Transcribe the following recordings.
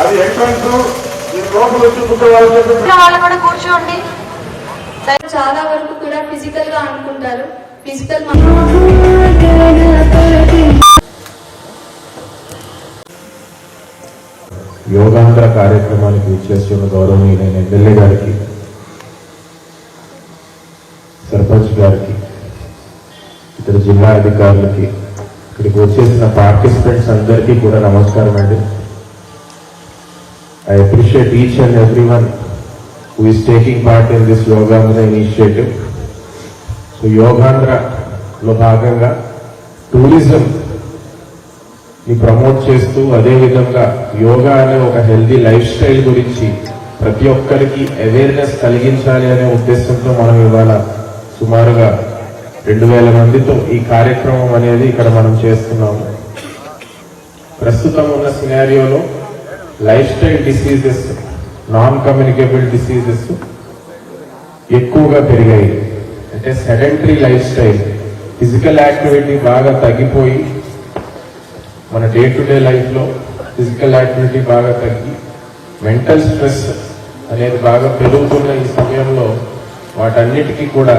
అది ఎంట్రన్స్ వాళ్ళు కూడా కూర్చోండి. చాలా వరకు కూడా ఫిజికల్గా అనుకుంటారు. ఫిజికల్ యోగాంధ్ర కార్యక్రమానికి విచ్చేస్తున్న గౌరవనీయులైన ఎమ్మెల్యే గారికి సర్పంచ్ గారికి ఇతర జిల్లా అధికారులకి ఇక్కడికి వచ్చేసిన పార్టిసిపెంట్స్ అందరికీ కూడా నమస్కారం అండి. I appreciate each and every one is taking taking part in Yogandra initiative. So so యోగాంధ్రలో భాగంగా టూరిజం ని ప్రమోట్ చేస్తూ అదే విధంగా యోగా అనే ఒక హెల్దీ లైఫ్ స్టైల్ గురించి ప్రతి ఒక్కరికి అవేర్నెస్ కలిగించాలి అనే ఉద్దేశంతో మనం ఇవాళ సుమారుగా రెండు వేల మందితో ఈ కార్యక్రమం అనేది ఇక్కడ మనం చేస్తున్నాము ప్రస్తుతం ఉన్న సినారియోలో life style diseases non communicable diseases ఎక్కువగా పెరిగాయి. అంటే sedentary life style physical activity బాగా తగ్గిపోయి మన డే టు డే లైఫ్లో ఫిజికల్ యాక్టివిటీ బాగా తగ్గి మెంటల్ స్ట్రెస్ అనేది బాగా పెరుగుతున్న ఈ సమయంలో వాటన్నిటికీ కూడా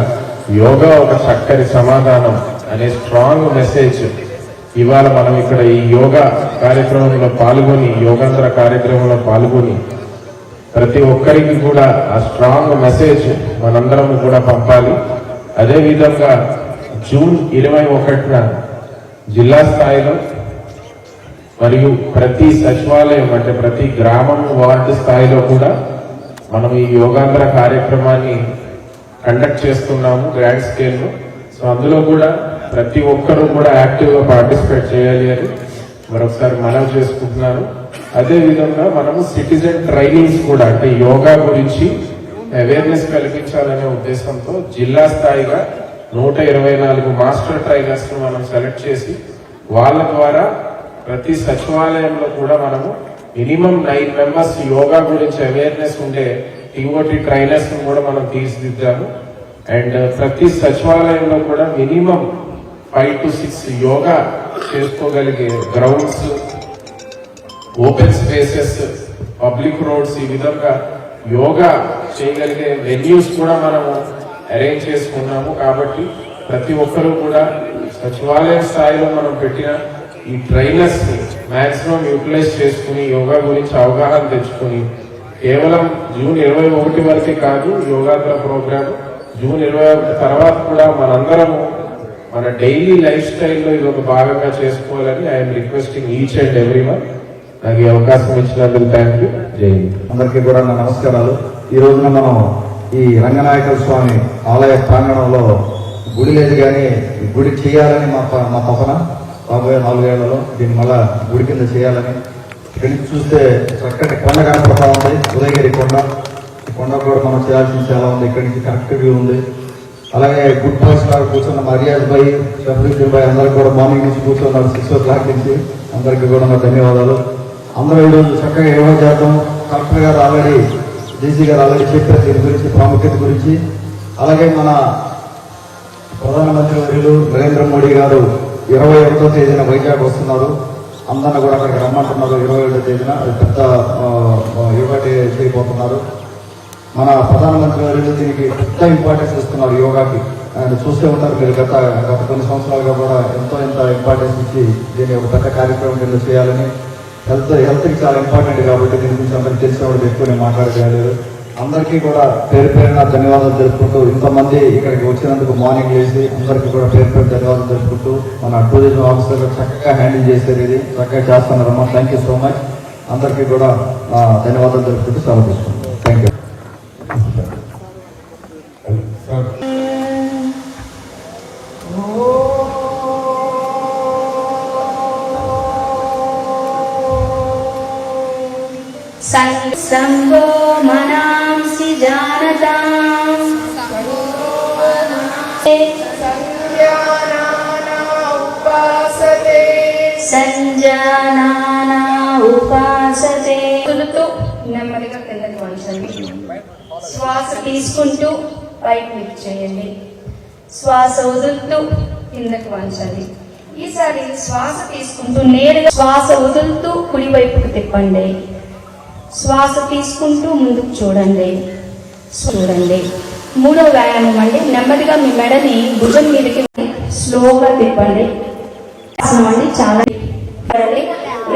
యోగా ఒక చక్కని సమాధానం అనే స్ట్రాంగ్ మెసేజ్ ఇవాళ మనం ఇక్కడ ఈ యోగా కార్యక్రమంలో పాల్గొని యోగాంధ్ర కార్యక్రమంలో పాల్గొని ప్రతి ఒక్కరికి కూడా ఆ స్ట్రాంగ్ మెసేజ్ మనందరం కూడా పంపాలి. అదేవిధంగా జూన్ ఇరవై ఒకటిన జిల్లా స్థాయిలో మరియు ప్రతి సచివాలయం అంటే ప్రతి గ్రామం వార్డు స్థాయిలో కూడా మనం ఈ యోగాంధ్ర కార్యక్రమాన్ని కండక్ట్ చేస్తున్నాము గ్రాండ్ స్కేల్లో. సో అందులో కూడా ప్రతి ఒక్కరూ కూడా యాక్టివ్గా పార్టిసిపేట్ చేయాలి అని మరొకసారి మనవి చేసుకుంటున్నాను. అదే విధంగా మనము సిటిజన్ ట్రైనింగ్స్ కూడా అంటే యోగా గురించి అవేర్నెస్ కల్పించాలనే ఉద్దేశంతో జిల్లా స్థాయిగా నూట ఇరవై నాలుగు మాస్టర్ ట్రైనర్స్ను మనం సెలెక్ట్ చేసి వాళ్ళ ద్వారా ప్రతి సచివాలయంలో కూడా మనము మినిమం నైన్ మెంబర్స్ యోగా గురించి అవేర్నెస్ ఉండే టీఓటీ ట్రైనర్స్ను కూడా మనం తీర్చిదిద్దాము. అండ్ ప్రతి సచివాలయంలో కూడా minimum five to six yoga చేసుకోగలిగే grounds open spaces public roads ఈ విధంగా యోగా చేయగలిగే వెన్యూస్ కూడా మనము అరేంజ్ చేసుకున్నాము. కాబట్టి ప్రతి ఒక్కరూ కూడా సచివాలయ స్థాయిలో మనం పెట్టిన ఈ ట్రైనర్స్ని మాక్సిమం యూటిలైజ్ చేసుకుని యోగా గురించి అవగాహన తెచ్చుకుని కేవలం జూన్ ఇరవై ఒకటి వరకే కాదు యోగా ప్రోగ్రామ్ జూన్ ఇరవై ఒకటి తర్వాత కూడా మనందరము మన డైలీ లైఫ్ స్టైల్లో ఇది ఒక భాగంగా చేసుకోవాలని I'm requesting each and every one నాకు ఈ అవకాశం ఇచ్చినందుకు థ్యాంక్ యూ జై అందరికీ కూడా నా నమస్కారాలు. ఈ రోజున మనం ఈ రంగనాయక స్వామి ఆలయ ప్రాంగణంలో గుడి లేదు కానీ గుడి చేయాలని మా ప- మా తపన. రాబోయే నాలుగేళ్ళలో దీన్ని మళ్ళా గుడి కింద చేయాలని. ఇక్కడి నుంచి చూస్తే చక్కటి కొండ కనపడతా ఉంది. ఉదయగిరి కొండ. ఈ కొండ కూడా మనం చేయాల్సింది చాలా ఉంది. ఇక్కడి నుంచి కరెక్ట్ వ్యూ ఉంది. అలాగే గుడ్ బాయ్స్ లాగా కూర్చున్న మా రియాజ్ భాయ్ షఫరీద్దీన్ భాయ్ అందరికి కూడా మార్నింగ్ నుంచి కూర్చున్నారు సిక్స్ ఓ క్లాక్ నుంచి. అందరికీ కూడా నా ధన్యవాదాలు. అందరూ ఈరోజు చక్కగా ఏమో చేద్దాం కలెక్టర్ గారు ఆల్రెడీ డీసీ గారు ఆల్రెడీ చెప్పారు దీని గురించి ప్రాముఖ్యత గురించి. అలాగే మన ప్రధానమంత్రి వర్యులు నరేంద్ర మోడీ గారు ఇరవై ఒకటో తేదీన వైజాగ్ వస్తున్నారు. అందరిని కూడా అక్కడికి రమ్మంటున్నారు. ఇరవై ఏడో తేదీన అది పెద్ద ఆ, చేయబోతున్నారు. మన ప్రధానమంత్రి గారు దీనికి పెద్ద ఇంపార్టెన్స్ ఇస్తున్నారు యోగాకి. ఆయన చూస్తే ఉంటారు మీరు గత గత కొన్ని సంవత్సరాలుగా కూడా ఎంతో ఎంత ఇంపార్టెన్స్ ఇచ్చి దీన్ని ఒక పెద్ద కార్యక్రమం కింద చేయాలని హెల్త్ హెల్త్కి చాలా ఇంపార్టెంట్ కాబట్టి దీని గురించి అందరికీ తెలిసిన వాళ్ళు ఎక్కువ నేను మాట్లాడలేదు అందరికీ కూడా పేరు పేరున ధన్యవాదాలు తెలుపుకుంటూ ఇంతమంది ఇక్కడికి వచ్చినందుకు మార్నింగ్ చేసి అందరికీ కూడా పేరు పేరు ధన్యవాదాలు తెలుపుకుంటూ మన టూరిజం ఆఫీసర్ చక్కగా హ్యాండిల్ చేశారు ఇది. చక్కగా చేస్తున్నారమ్మా. థ్యాంక్ యూ సో మచ్ అందరికీ కూడా ధన్యవాదాలు తెలుపుకుంటూ సెలవు తీసుకుంటాం థ్యాంక్ యూ ఉపాసతే వదులుతూ నెమ్మదిగా కిందకి వంచండి. శ్వాస తీసుకుంటూ పైకి లిఫ్ట్ చేయండి. శ్వాస వదులుతూ కిందకి వంచండి. ఈసారి శ్వాస తీసుకుంటూ నేరుగా శ్వాస వదులుతూ కుడి వైపుకు తిప్పండి. శ్వాస తీసుకుంటూ ముందుకు చూడండి. చూడండి. మూడో వ్యాయామం అండి. నెమ్మదిగా మీ మెడని భుజం మీదకి స్లోగా తిప్పండి. అండి చాలా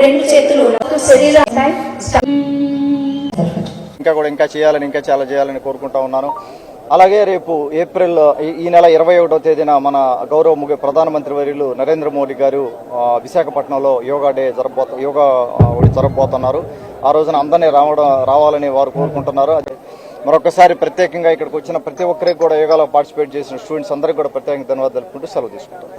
రెండు చేతులు శరీరం ఇంకా కూడా ఇంకా చేయాలని ఇంకా చాలా చేయాలని కోరుకుంటా ఉన్నాను. అలాగే రేపు ఏప్రిల్ ఈ- నెల ఇరవై ఒకటో తేదీన మన గౌరవ ముఖ్య ప్రధానమంత్రి వర్యులు నరేంద్ర మోడీ గారు విశాఖపట్నంలో యోగా డే జరగబోత యోగా జరగబోతున్నారు ఆ రోజున అందరినీ రావడం రావాలని వారు కోరుకుంటున్నారు. మరొకసారి ప్రత్యేకంగా ఇక్కడికి వచ్చిన ప్రతి ఒక్కరికి కూడా యోగాలో పార్టిసిపేట్ చేసిన స్టూడెంట్స్ అందరికీ కూడా ప్రత్యేకంగా ధన్యవాదాలు తెలుపుకుంటూ సెలవు తీసుకుంటారు